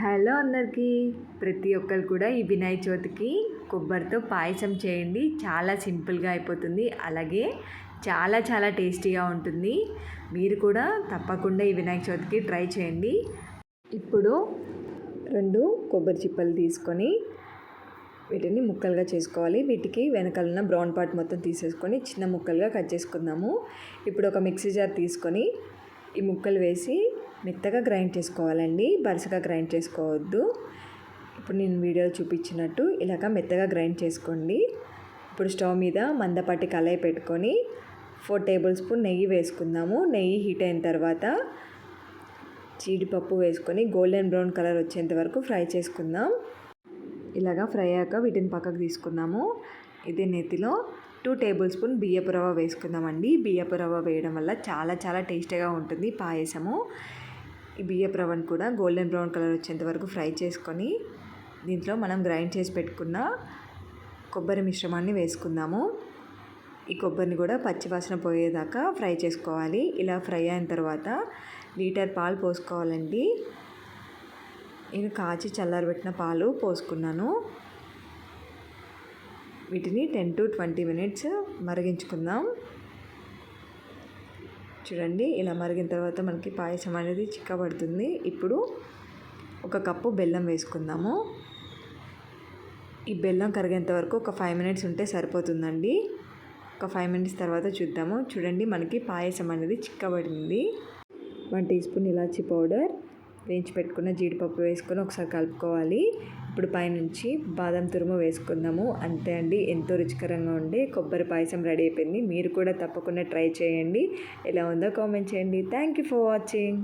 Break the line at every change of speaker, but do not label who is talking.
Hello అందరికీ ప్రతి ఒక్కరు కూడా ఈ వినాయక చవితికి కొబ్బరితో పాయసం చేయండి. చాలా సింపుల్గా అయిపోతుంది. అలాగే చాలా చాలా టేస్టీగా ఉంటుంది. మీరు కూడా తప్పకుండా ఈ వినాయక చవితికి ట్రై చేయండి. ఇప్పుడు రెండు కొబ్బరి చిప్పలు తీసుకొని వీటిని ముక్కలుగా చేసుకోవాలి. వీటికి వెనకాలన్న బ్రౌన్ పార్ట్ మొత్తం తీసేసుకొని చిన్న ముక్కలుగా కట్ చేసుకుందాము. ఇప్పుడు ఒక మిక్సీ జార్ తీసుకొని ఈ ముక్కలు వేసి మెత్తగా గ్రైండ్ చేసుకోవాలండి. బరుసగా గ్రైండ్ చేసుకోవద్దు. ఇప్పుడు నేను వీడియోలో చూపించినట్టు ఇలాగ మెత్తగా గ్రైండ్ చేసుకోండి. ఇప్పుడు స్టవ్ మీద మందపాటి కళాయి పెట్టుకొని ఫోర్ టేబుల్ స్పూన్ నెయ్యి వేసుకుందాము. నెయ్యి హీట్ అయిన తర్వాత జీడిపప్పు వేసుకొని గోల్డెన్ బ్రౌన్ కలర్ వచ్చేంత వరకు ఫ్రై చేసుకుందాం. ఇలాగా ఫ్రై అయ్యాక వీటిని పక్కకు తీసుకుందాము. ఇదే నెత్తిలో టూ టేబుల్ స్పూన్ బియ్యపు రవ్వ వేసుకుందామండి. బియ్యపు రవ్వ వేయడం వల్ల చాలా చాలా టేస్టీగా ఉంటుంది పాయసము. ఈ బియ్యపు రవ్వను కూడా గోల్డెన్ బ్రౌన్ కలర్ వచ్చేంత వరకు ఫ్రై చేసుకొని దీంట్లో మనం గ్రైండ్ చేసి పెట్టుకున్న కొబ్బరి మిశ్రమాన్ని వేసుకుందాము. ఈ కొబ్బరిని కూడా పచ్చివాసన పోయేదాకా ఫ్రై చేసుకోవాలి. ఇలా ఫ్రై అయిన తర్వాత లీటర్ పాలు పోసుకోవాలండి. నేను కాచి చల్లారబెట్టిన పాలు పోసుకున్నాను. వీటిని టెన్ టు ట్వంటీ మినిట్స్ మరిగించుకుందాం. చూడండి ఇలా మరిగిన తర్వాత మనకి పాయసం అనేది చిక్కబడుతుంది. ఇప్పుడు ఒక కప్పు బెల్లం వేసుకుందాము. ఈ బెల్లం కరిగేంత వరకు ఒక ఫైవ్ మినిట్స్ ఉంటే సరిపోతుందండి. ఒక ఫైవ్ మినిట్స్ తర్వాత చూద్దాము. చూడండి మనకి పాయసం అనేది చిక్కబడింది. వన్ టీ స్పూన్ ఇలాచీ పౌడర్. వేయించి పెట్టుకున్న జీడిపప్పు వేసుకొని ఒకసారి కలుపుకోవాలి. ఇప్పుడు పైనుంచి బాదం తురుము వేసుకుందాము. అంతే అండి ఎంతో రుచికరంగా ఉండే కొబ్బరి పాయసం రెడీ అయిపోయింది. మీరు కూడా తప్పకుండా ట్రై చేయండి. ఎలా ఉందో కామెంట్ చేయండి. Thank you for watching